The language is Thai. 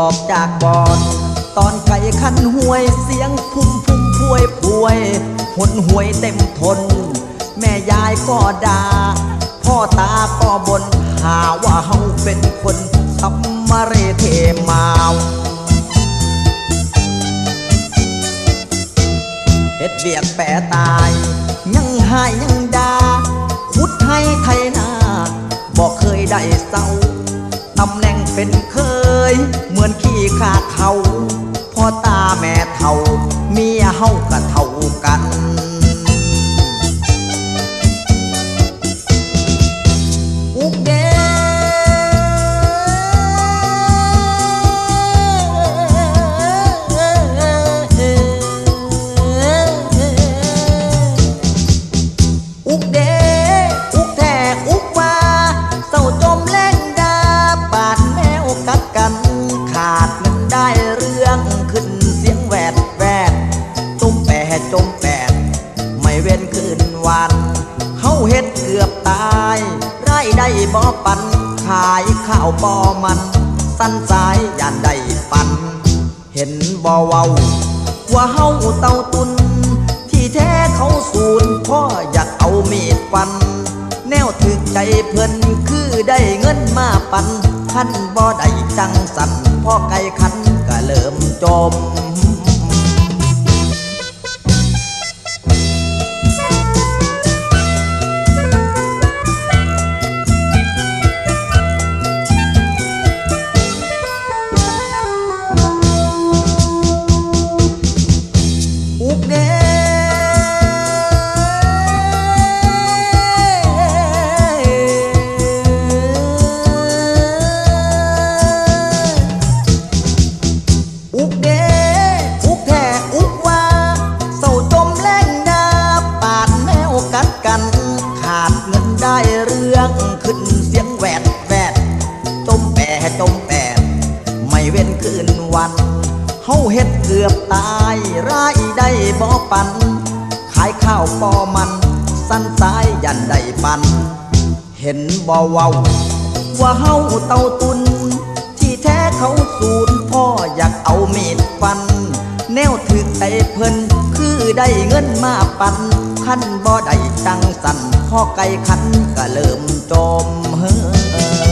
ออกจากบอนตอนไก่ขันหวยเสียงพุ่มพุ่มพวยพวยหนหวยเต็มทน แม่ยายก็ด่าพ่อตาก็บนหาว่าเฮาเป็นคนทำมาเรเทมาวเฮ็ดเวียกแปรตาย ยังหายยังดาพุดให้ไทยนาบอกเคยได้เศร้าตำแหน่งเป็นเคย เหมือนขี้ขาดเขาพ่อตาแม่เท่าเมียเฮาก็เท่ากัน จมแปด ไม่เว้นคืนวันเฮาเฮ็ดเกือบตาย ไรายได้บ่ปัน ขายข้าวบ่มัน สั้นสายยานได้ปัน เห็นบ่เว้าว่าเฮาเต้าตุน ที่แท้เขาสูนพ่ออยากเอามีดฟัน แนวถึกใจเพิ่นคือได้เงินมาปันขันบ่ได้จังสันพ่อไก่ขันก็เริ่มจม รื่องขึ้นเสียงแหวดแวดจมแปะจมแปดไม่เว้นคืนวันเฮาเฮ็ดเกือบตายรายได้บ่ปัน ขายข้าวปอมัน สั้นสายยันได้ปัน เห็นบ่เว้าว่าเฮาเต้าตุน ที่แท้เขาสูนพ่ออยากเอามีดฟัน แนวถึกไตเพิ่นคือได้เงินมาปัน ขั้นบ่ได้จังสันข้อไก่ขันก็เริ่มจมเฮ้อ